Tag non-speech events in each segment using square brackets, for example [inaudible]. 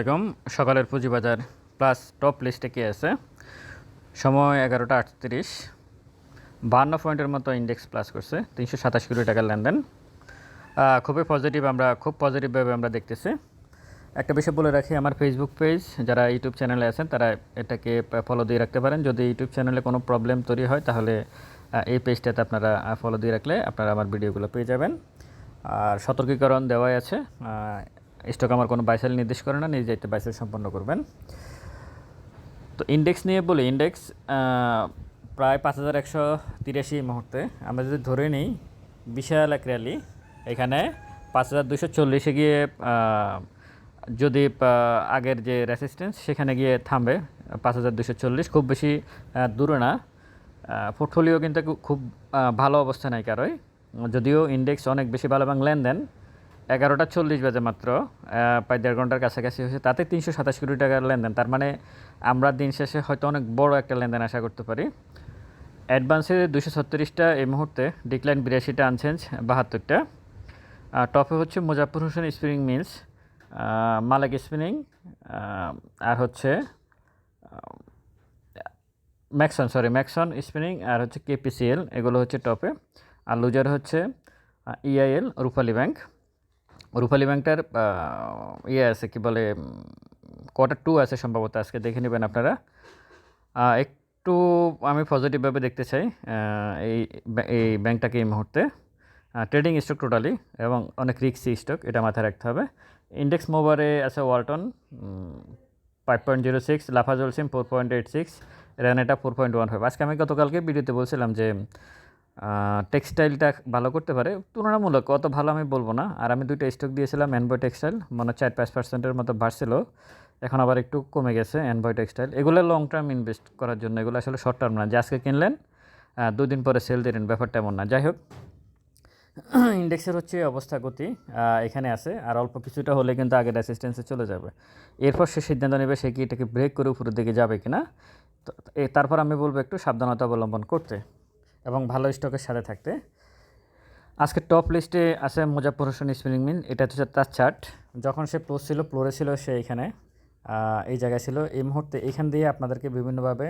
এরকম সকালের পুঁজিবাজার plus top লিস্টে কে আছে? সময় এগারোটা আটত্রিশ। বান্ন পয়েন্টের মতো ইন্ডেক্স প্লাস করছে, তিনশো সাতাশ কোটি টাকার লেনদেন। খুবই পজিটিভ আমরা খুব পজিটিভভাবে আমরা দেখতেছি। একটা বিষয় বলে রাখি, আমার ফেসবুক পেজ যারা ইউটিউব চ্যানেলে আছেন, তারা এটাকে ফলো দিয়ে রাখতে পারেন। যদি ইউটিউব চ্যানেলে কোনো প্রবলেম তৈরি হয়, তাহলে এই পেজটাতে আপনারা ফলো দিয়ে রাখলে আপনারা আমার ভিডিওগুলো পেয়ে যাবেন। আর সতর্কীকরণ দেওয়াই আছে স্টক আমার কোনো বাইসেল নির্দেশ করে না, নিজে যাইতে বাইসেল সম্পন্ন করবেন। তো ইন্ডেক্স নিয়ে বলি ইন্ডেক্স প্রায় পাঁচ হাজার একশো তিরাশি মুহূর্তে। আমরা যদি ধরে নিই, বিশাল এক র্যালি এখানে পাঁচ হাজার দুশো চল্লিশে গিয়ে যদি আগের যে রেসিস্ট্যান্স সেখানে গিয়ে থামবে পাঁচ হাজার দুশো চল্লিশ। খুব বেশি দূরে না। পোর্টফোলিও কিন্তু খুব ভালো অবস্থা নাই কারোই। যদিও ইন্ডেক্স অনেক বেশি ভালো এবং লেনদেন এগারোটা চল্লিশ বাজে মাত্র প্রায় দেড় ঘণ্টার কাছাকাছি হয়েছে। তাতে তিনশো সাতাশ কোটি টাকার লেনদেন। তার মানে আমরা দিন শেষে হয়তো অনেক বড় একটা লেনদেন আশা করতে পারি। অ্যাডভান্সে দুশো ছত্রিশটা এই মুহূর্তে ডিক্লাইন বিরাশিটা আনচেঞ্জ, বাহাত্তরটা। টপে হচ্ছে মুজাফর হোসেন স্পিনিং মিলস মালিক স্পিনিং আর হচ্ছে ম্যাক্সন, সরি, ম্যাক্সন স্পিনিং আর হচ্ছে কেপিসিএল, এগুলো হচ্ছে টপে। আর লুজার হচ্ছে ইআইএল, রূপালী ব্যাংক। রূপালী ব্যাংকটার ইয়ে আছে, কি বলে কোয়ার্টার টু আছে সম্ভবত, আজকে দেখে নেবেন আপনারা। একটু আমি পজিটিভভাবে দেখতে চাই এই এই ব্যাংকটাকে এই মুহূর্তে। ট্রেডিং স্টক টোটালি এবং অনেক রিক্সি স্টক এটা মাথায় রাখতে হবে। ইন্ডেক্স মোবারে আছে Walton five point zero six LafargeHolcim four point eight six Renata four point one five আজকে আমি গতকালকে ভিডিওতে বলছিলাম যে টেক্সটাইলটা ভালো করতে পারে। তুলনামূলক অত ভালো আমি বলব না। আর আমি দুইটা স্টক দিয়েছিলাম অ্যানবয় টেক্সটাইল মনে চার পাঁচ পার্সেন্টের মতো বাড়ছিল। এখন আবার একটু কমে গেছে অ্যানবয় টেক্সটাইল এগুলো লং টার্ম ইনভেস্ট করার জন্য, এগুলো আসলে শর্ট টার্ম না। যে আজকে কিনলেন দুদিন পরে সেল দিলেন ব্যাপারটা এমন না। যাই হোক [clears throat] ইন্ডেক্সের হচ্ছে অবস্থা, গতি এখানে আছে। আর অল্প কিছুটা হলে কিন্তু আগের অ্যাসিস্ট্যান্সে চলে যাবে। এরপর সে সিদ্ধান্ত নেবে সে কি এটাকে ব্রেক করে উপরের দিকে যাবে কিনা। তারপর আমি বলব একটু সাবধানতা অবলম্বন করতে। এবং ভালো স্টকের সাথে থাকতে। আজকে টপ লিস্টে আছে মুজাফর হোসেন স্পিনিং মিল এটা হচ্ছে তার চার্ট যখন সে পোস্ট ছিল ফ্লোরে ছিল সে এখানে। এই জায়গায় ছিল। এই মুহূর্তে এখান দিয়ে আপনাদেরকে বিভিন্নভাবে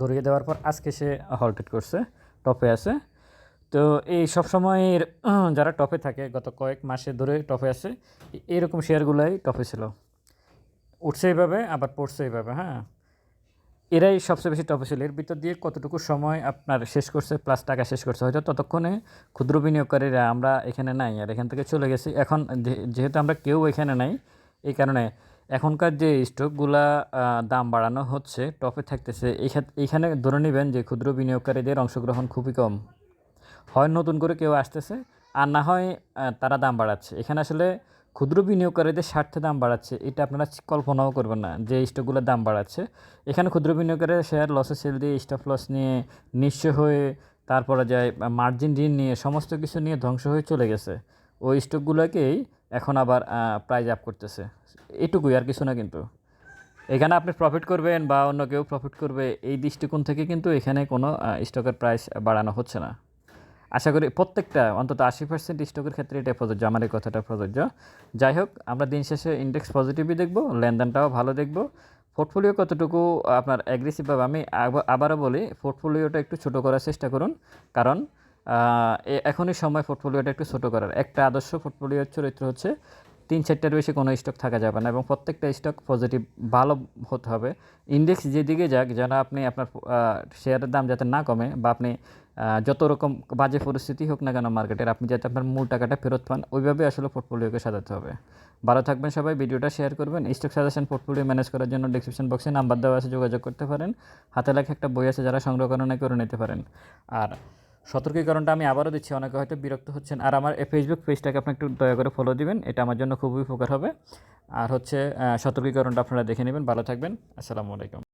ধরিয়ে দেওয়ার পর আজকে সে হল্টেড করছে টপে আছে। তো এই সব সময়ের যারা টপে থাকে, গত কয়েক মাসে ধরে টপে আছে এরকম শেয়ারগুলোই টপে ছিল। উঠছে এইভাবে, আবার পড়ছে এইভাবে হ্যাঁ। এরাই সবচেয়ে বেশি ছিল এর ভিতর দিয়ে কতটুকু সময় আপনার শেষ করছে প্লাস টাকা শেষ করছে, হয়তো ততক্ষণে ক্ষুদ্র বিনিয়োগকারীরা আমরা এখানে নাই আর এখান থেকে চলে গেছি। এখন যেহেতু আমরা কেউ এখানে নাই, এই কারণে এখনকার যে স্টকগুলা দাম বাড়ানো হচ্ছে, টপে থাকতেছে এইখানে ধরে নেবেন যে ক্ষুদ্র বিনিয়োগকারীদের অংশগ্রহণ খুবই কম। হয় নতুন করে কেউ আসতেছে, আর না হয় তারা দাম বাড়াচ্ছে। এখানে আসলে ক্ষুদ্র বিনিয়োগকারীদের স্বার্থে দাম বাড়াচ্ছে, এটা আপনারা কল্পনাও করবেন না যে স্টকগুলোর দাম বাড়াচ্ছে। এখানে ক্ষুদ্র বিনিয়োগকারীরা শেয়ার লসে সেল দিয়ে স্টপ লস নিয়ে নিঃস্ব হয়ে তারপরে যায় মার্জিন ঋণ নিয়ে, সমস্ত কিছু নিয়ে ধ্বংস হয়ে চলে গেছে। ওই স্টকগুলোকেই এখন আবার প্রাইজ আপ করতেছে। এটুকুই আর কিছু না কিন্তু। এখানে আপনি প্রফিট করবেন বা অন্য কেউ প্রফিট করবে, এই দৃষ্টিকোণ থেকে কিন্তু এখানে কোনো স্টকের প্রাইস বাড়ানো হচ্ছে না। আশা করি প্রত্যেকটা, অন্তত আশি পার্সেন্ট স্টকের ক্ষেত্রে এটা প্রযোজ্য, আমার এই কথাটা প্রযোজ্য। যাই হোক, আমরা দিন শেষে ইন্ডেক্স পজিটিভই দেখব, লেনদেনটাও ভালো দেখব। পোর্টফোলিও কতটুকু আপনার অ্যাগ্রেসিভভাবে আমি আবারও বলি পোর্টফোলিওটা একটু ছোটো করার চেষ্টা করুন। কারণ এখনই সময় পোর্টফোলিওটা একটু ছোটো করার। একটা আদর্শ পোর্টফোলিওর চরিত্র হচ্ছে, তিন চারটার বেশি কোনো স্টক থাকা যাবে না এবং প্রত্যেকটা স্টক পজিটিভ ভালো হতে হবে। ইন্ডেক্স যেদিকে যাক, যেন আপনি আপনার শেয়ারের দাম যাতে না কমে বা আপনি যত রকম বাজে পরিস্থিতি হোক না কেন মার্কেটের আপনি যাতে আপনার মূল টাকাটা ফেরত পান, ওইভাবে আসলে পোর্টফোলিওকে সাজাতে হবে। ভালো থাকবেন সবাই, ভিডিওটা শেয়ার করবেন। স্টক সাজেশন পোর্টফোলিও ম্যানেজ করার জন্য ডিসক্রিপশন বক্সে নাম্বার দেওয়া আছে, যোগাযোগ করতে পারেন। হাতে লেখা একটা বই আছে, যারা সংগ্রহ করেন করে নিতে পারেন। আর সতর্কীকরণটা আমি আবারও দিচ্ছি, অনেকে হয়তো বিরক্ত হচ্ছেন। আর আমার ফেসবুক পেজটাকে আপনি একটু দয়া করে ফলো দিবেন, এটা আমার জন্য খুবই উপকার হবে। আর হচ্ছে সতর্কীকরণটা আপনারা দেখে নেবেন। ভালো থাকবেন, আসসালামু আলাইকুম।